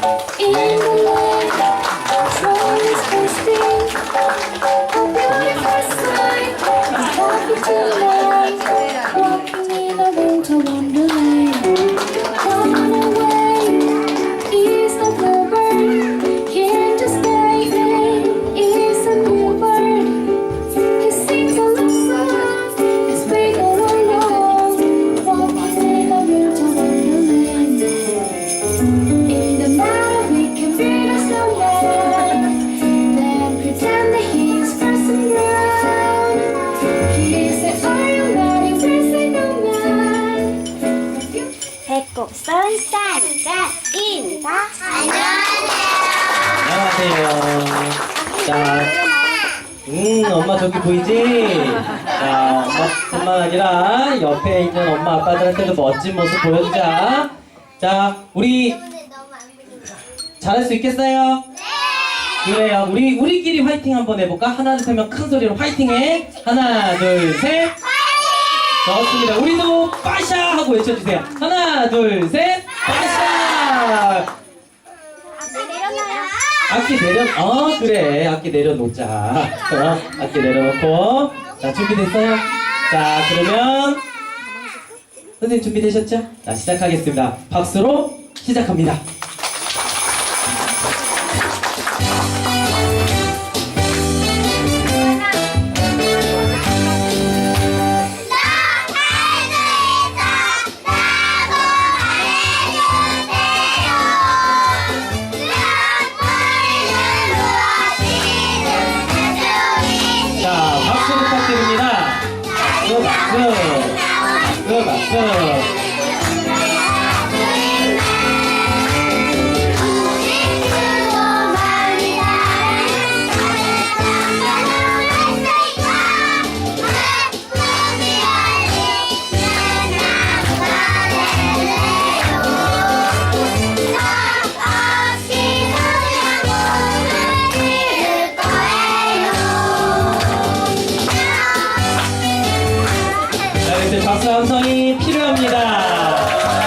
In 배꼽선 짠짠 인사 안녕하세요. 자, 음, 엄마 저기 보이지? 자, 엄마뿐만 아니라 옆에 있는 엄마 아빠들한테도 멋진 모습 보여주자. 자, 우리 잘할 수 있겠어요? 그래요. 우리 우리끼리 화이팅 한번 해볼까? 하나 둘 셋면 큰 소리로 화이팅해. 하나 둘 셋. 좋습니다. 우리도 빠샤 하고 외쳐주세요. 하나 둘 셋. 빠샤. 내려놔요 악기 내려, 어, 그래. 악기 내려놓자. 어, 악기 내려놓고. 자, 준비됐어요? 자, 그러면. 선생님 준비되셨죠? 자, 시작하겠습니다. 박수로 시작합니다. 박 박수, 박수 함성이 필요합니다.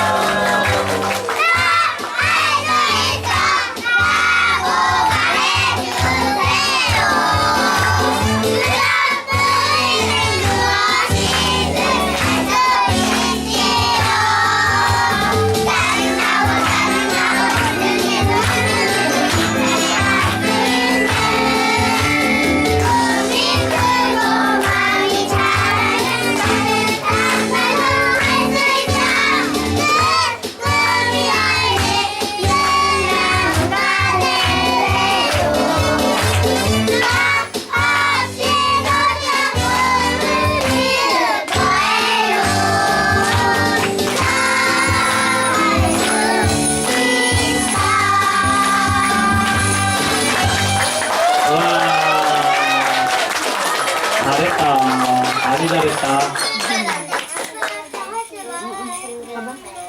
잘했다.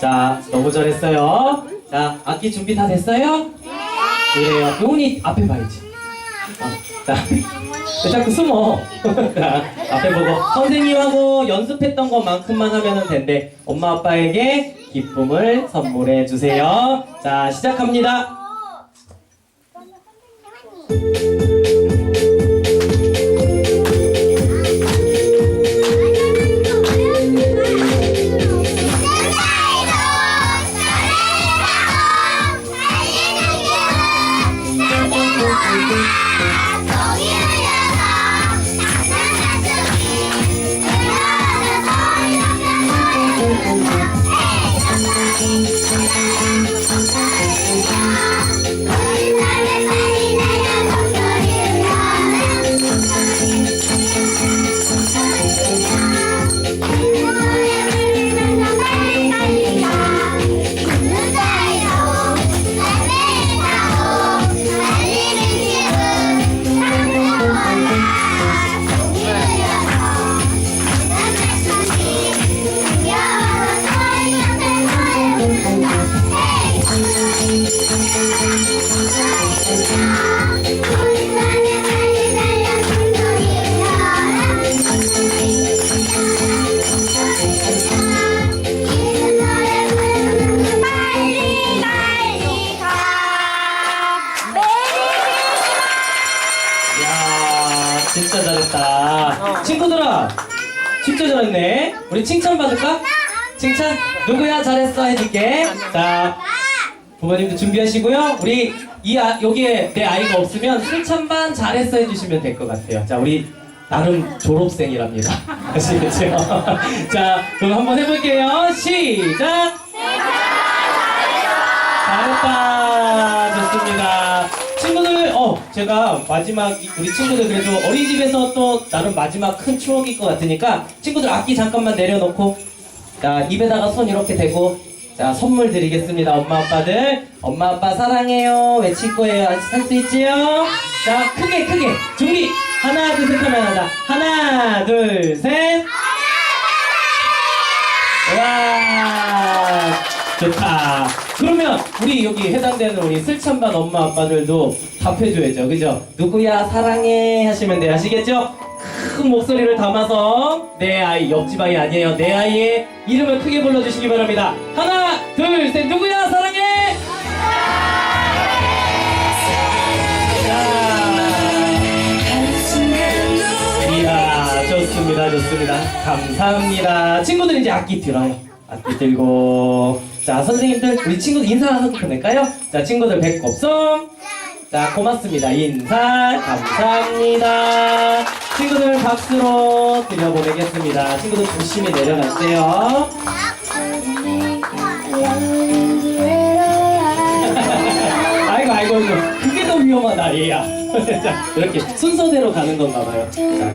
자, 너무 잘했어요. 자, 악기 준비 다 됐어요? 그래요. 도훈이 앞에 봐야지. 어, 자, 왜 자꾸 숨어? 자, 앞에 보고 선생님하고 연습했던 것만큼만 하면 된대. 엄마 아빠에게 기쁨을 선물해 주세요. 자, 시작합니다. 진짜 잘했네. 우리 칭찬 받을까? 칭찬? 누구야 잘했어 해줄게. 자, 부모님도 준비하시고요. 우리 이 아, 여기에 내 아이가 없으면 술찬반 잘했어 해주시면 될 것 같아요. 자, 우리 나름 졸업생이랍니다. 아시겠죠? 자, 그럼 한번 해볼게요. 시작. 잘했다. 좋습니다. 어, 제가 마지막, 우리 친구들 그래도 어린이집에서 또 나름 마지막 큰 추억일 것 같으니까 친구들 악기 잠깐만 내려놓고, 자, 입에다가 손 이렇게 대고, 자, 선물 드리겠습니다. 엄마, 아빠들. 엄마, 아빠 사랑해요. 외칠 거예요. 할 수 있지요? 자, 크게, 크게. 준비. 하나, 둘, 셋 하면 하자. 하나, 둘, 셋. 와 좋다. 그러면 우리 여기 해당되는 우리 슬찬반 엄마 아빠들도 답해줘야죠, 그죠? 누구야 사랑해 하시면 돼 아시겠죠? 큰 목소리를 담아서 내 아이 옆집 아이 아니에요 내 아이의 이름을 크게 불러주시기 바랍니다. 하나 둘 셋 누구야 사랑해. 자. 이야 좋습니다 좋습니다 감사합니다 친구들 이제 악기 들어요 악기 들고 자 선생님들 우리 친구들 인사 한번 보낼까요? 자 친구들 배꼽송 자 고맙습니다. 인사 감사합니다. 친구들 박수로 드려보내겠습니다. 친구들 조심히 내려가세요. 아이고 아이고 이거 그게 더 위험하다 얘야 자 이렇게 순서대로 가는 건가 봐요. 자.